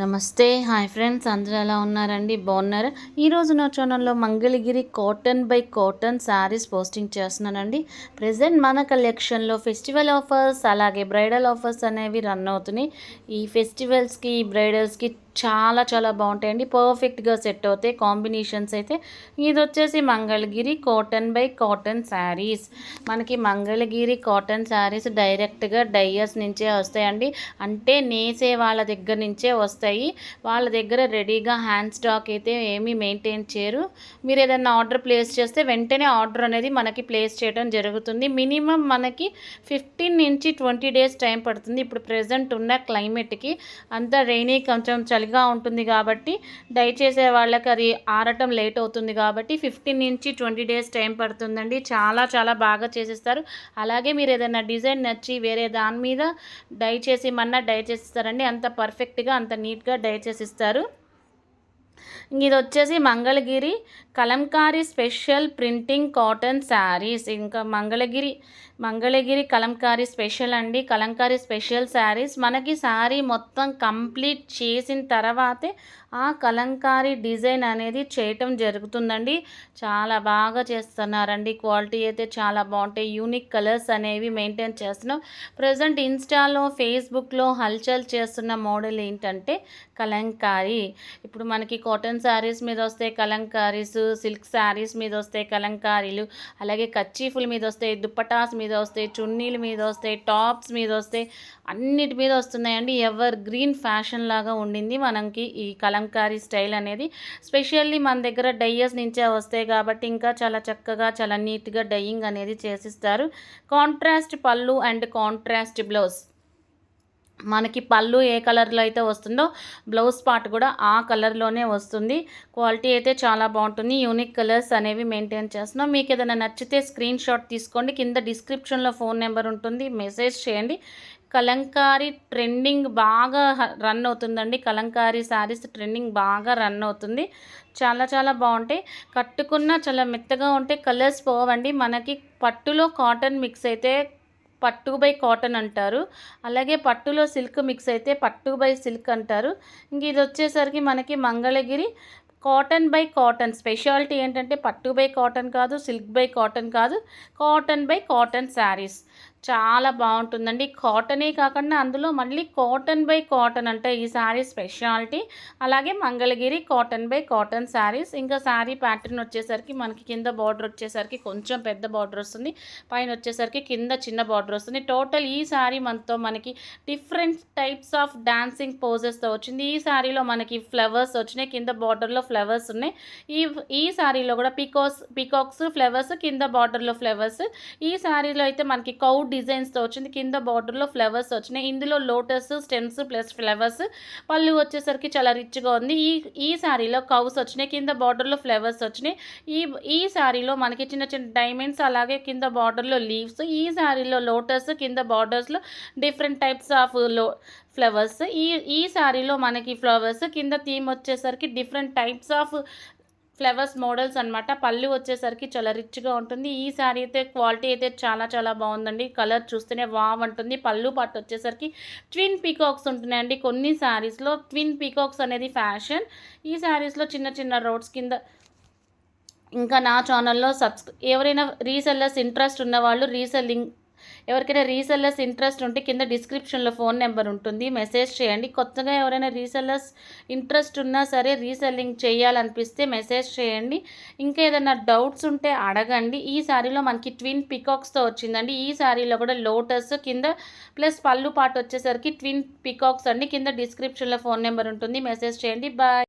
నమస్తే. Hi friends అందరూ ఎలా ఉన్నారండి? బాగున్నారు? ఈరోజు నా ఛానల్లో Mangalagiri cotton by cotton sarees posting చేస్తున్నానండి. ప్రజెంట్ మన కలెక్షన్లో ఫెస్టివల్ ఆఫర్స్ అలాగే బ్రైడల్ ఆఫర్స్ అనేవి రన్ అవుతున్నాయి. ఈ ఫెస్టివల్స్కి ఈ బ్రైడల్స్కి చాలా చాలా బాగుంటాయండి. పర్ఫెక్ట్గా సెట్ అవుతాయి. కాంబినేషన్స్ అయితే ఇది వచ్చేసి Mangalagiri cotton by cotton sarees. మనకి మంగళగిరి కాటన్ శారీస్ డైరెక్ట్గా డైయర్స్ నుంచే వస్తాయండి. అంటే నేసే వాళ్ళ దగ్గర నుంచే వస్తాయి. వాళ్ళ దగ్గర రెడీగా హ్యాండ్ స్టాక్ అయితే ఏమీ మెయింటైన్ చేయరు. మీరు ఏదైనా ఆర్డర్ ప్లేస్ చేస్తే వెంటనే ఆర్డర్ అనేది మనకి ప్లేస్ చేయడం జరుగుతుంది. మినిమం మనకి ఫిఫ్టీన్ నుంచి ట్వంటీ డేస్ టైం పడుతుంది. ఇప్పుడు ప్రజెంట్ ఉన్న క్లైమేట్కి అంతా రైనీ కొంచెం చలిగా ఉంటుంది కాబట్టి డై చేసే వాళ్ళకి అది ఆరటం లేట్ అవుతుంది కాబట్టి ఫిఫ్టీన్ నుంచి ట్వంటీ డేస్ టైం పడుతుందండి. చాలా చాలా బాగా చేసేస్తారు. అలాగే మీరు ఏదైనా డిజైన్ నచ్చి వేరే దాని మీద డై చేసి మన్నా డై చేసిస్తారండి అంత పర్ఫెక్ట్గా అంత నీట్గా డై చేసిస్తారు ఇది వచ్చేసి Mangalagiri Kalamkari special printing cotton sarees. ఇంకా మంగళగిరి మంగళగిరి కలంకారీ స్పెషల్ అండి. Kalamkari special sarees. మనకి శారీ మొత్తం కంప్లీట్ చేసిన తర్వాతే ఆ కలంకారీ డిజైన్ అనేది చేయటం జరుగుతుందండి. చాలా బాగా చేస్తున్నారండి. క్వాలిటీ అయితే చాలా బాగుంటాయి. యూనిక్ కలర్స్ అనేవి మెయింటైన్ చేస్తున్నాం. ప్రజెంట్ ఇన్స్టాలో ఫేస్బుక్లో హల్చల్ చేస్తున్న మోడల్ ఏంటంటే కలంకారీ. ఇప్పుడు మనకి కాటన్ శారీస్ మీద వస్తే కలంకారీస్ సిల్క్ శారీస్ మీద వస్తాయి కలంకారీలు అలాగే కచ్చీఫుల మీద వస్తాయి దుప్పటాస్ మీద వస్తాయి చున్నీల మీద వస్తాయి టాప్స్ మీద వస్తాయి అన్నిటి మీద వస్తున్నాయండి. ఎవర్ గ్రీన్ ఫ్యాషన్ లాగా ఉండింది మనకి ఈ కలంకారీ స్టైల్ అనేది. స్పెషల్లీ మన దగ్గర డయ్యర్స్ నుంచే వస్తాయి కాబట్టి ఇంకా చాలా చక్కగా చాలా నీట్గా డయ్యింగ్ అనేది చేసిస్తారు. కాంట్రాస్ట్ పళ్ళు అండ్ కాంట్రాస్ట్ బ్లౌజ్. మనకి పళ్ళు ఏ కలర్లో అయితే వస్తుందో బ్లౌజ్ పార్ట్ కూడా ఆ కలర్లోనే వస్తుంది. క్వాలిటీ అయితే చాలా బాగుంటుంది. యూనిక్ కలర్స్ అనేవి మెయింటైన్ చేస్తున్నాం. మీకు ఏదైనా నచ్చితే స్క్రీన్ షాట్ తీసుకోండి. కింద డిస్క్రిప్షన్లో ఫోన్ నెంబర్ ఉంటుంది. మెసేజ్ చేయండి. కలంకారీ ట్రెండింగ్ బాగా రన్ అవుతుందండి. కలంకారీ శారీస్ ట్రెండింగ్ బాగా రన్ అవుతుంది. చాలా చాలా బాగుంటాయి. కట్టుకున్న చాలా మెత్తగా ఉంటే కలర్స్ పోవండి. మనకి పట్టులో కాటన్ మిక్స్ అయితే పట్టు బై కాటన్ అంటారు. అలాగే పట్టులో సిల్క్ మిక్స్ అయితే పట్టు బై సిల్క్ అంటారు. ఇంక ఇది వచ్చేసరికి మనకి Mangalagiri cotton by cotton. Speciality ఏంటంటే పట్టు బై కాటన్ కాదు సిల్క్ బై కాటన్ కాదు కాటన్ బై కాటన్ శారీస్. చాలా బాగుంటుందండి. కాటనే కాకుండా అందులో మళ్ళీ కాటన్ బై కాటన్ అంటే ఈ శారీ స్పెషాలిటీ అలాగే Mangalagiri cotton by cotton sarees. ఇంకా శారీ ప్యాటర్న్ వచ్చేసరికి మనకి కింద బార్డర్ వచ్చేసరికి కొంచెం పెద్ద బార్డర్ వస్తుంది. పైన వచ్చేసరికి కింద చిన్న బార్డర్ వస్తుంది. టోటల్ ఈ శారీ మనతో మనకి డిఫరెంట్ టైప్స్ ఆఫ్ డాన్సింగ్ పోజెస్తో వచ్చింది. ఈ శారీలో మనకి ఫ్లవర్స్ వచ్చినాయి. కింద బార్డర్లో ఫ్లవర్స్ ఉన్నాయి. ఈ ఈ శారీలో కూడా పికోస్ పికాక్స్ ఫ్లవర్స్ కింద బార్డర్లో ఫ్లవర్స్. ఈ శారీలో అయితే మనకి కౌడ్ డిజైన్స్తో వచ్చింది. కింద బార్డర్లో ఫ్లవర్స్ వచ్చినాయి. ఇందులో లోటస్ స్టెమ్స్ ప్లస్ ఫ్లవర్స్ పళ్ళు వచ్చేసరికి చాలా రిచ్గా ఉంది. ఈ ఈ శారీలో కౌస్ వచ్చినాయి. కింద బార్డర్లో ఫ్లవర్స్ వచ్చినాయి. ఈ ఈ శారీలో మనకి చిన్న చిన్న డైమండ్స్ అలాగే కింద బార్డర్లో లీవ్స్ ఈ శారీలో లోటస్ కింద బార్డర్స్లో డిఫరెంట్ టైప్స్ ఆఫ్లో ఫ్లవర్స్ ఈ ఈ శారీలో మనకి ఫ్లవర్స్ కింద థీమ్ వచ్చేసరికి different types of flowers models అనమాట పళ్ళు వచ్చేసరికి చాలా రిచ్గా ఉంటుంది. ఈ శారీ అయితే క్వాలిటీ అయితే చాలా చాలా బాగుందండి. కలర్ చూస్తేనే వావ్ ఉంటుంది పళ్ళు పట్టు వచ్చేసరికి ట్విన్ పీకాక్స్ ఉంటున్నాయండి కొన్ని శారీస్లో. ట్విన్ పీకాక్స్ అనేది ఫ్యాషన్. ఈ శారీస్లో చిన్న చిన్న రోడ్స్ కింద ఇంకా నా ఛానల్లో సబ్స్క్రై ఎవరైనా రీసెల్లర్స్ ఇంట్రెస్ట్ ఉన్నవాళ్ళు రీసెల్లింగ్ ఎవరికైనా రీసెల్లర్స్ ఇంట్రెస్ట్ ఉంటే కింద డిస్క్రిప్షన్లో ఫోన్ నెంబర్ ఉంటుంది. మెసేజ్ చేయండి. కొత్తగా ఎవరైనా రీసెల్లర్స్ ఇంట్రెస్ట్ ఉన్నా సరే రీసెల్లింగ్ చేయాలనిపిస్తే మెసేజ్ చేయండి. ఇంకా ఏదైనా డౌట్స్ ఉంటే అడగండి. ఈ శారీలో మనకి ట్విన్ పికాక్స్తో వచ్చిందండి. ఈ శారీలో కూడా లోటస్ కింద ప్లస్ పళ్ళు పాటు వచ్చేసరికి ట్విన్ పికాక్స్ అండి. కింద డిస్క్రిప్షన్లో ఫోన్ నెంబర్ ఉంటుంది. మెసేజ్ చేయండి. బాయ్.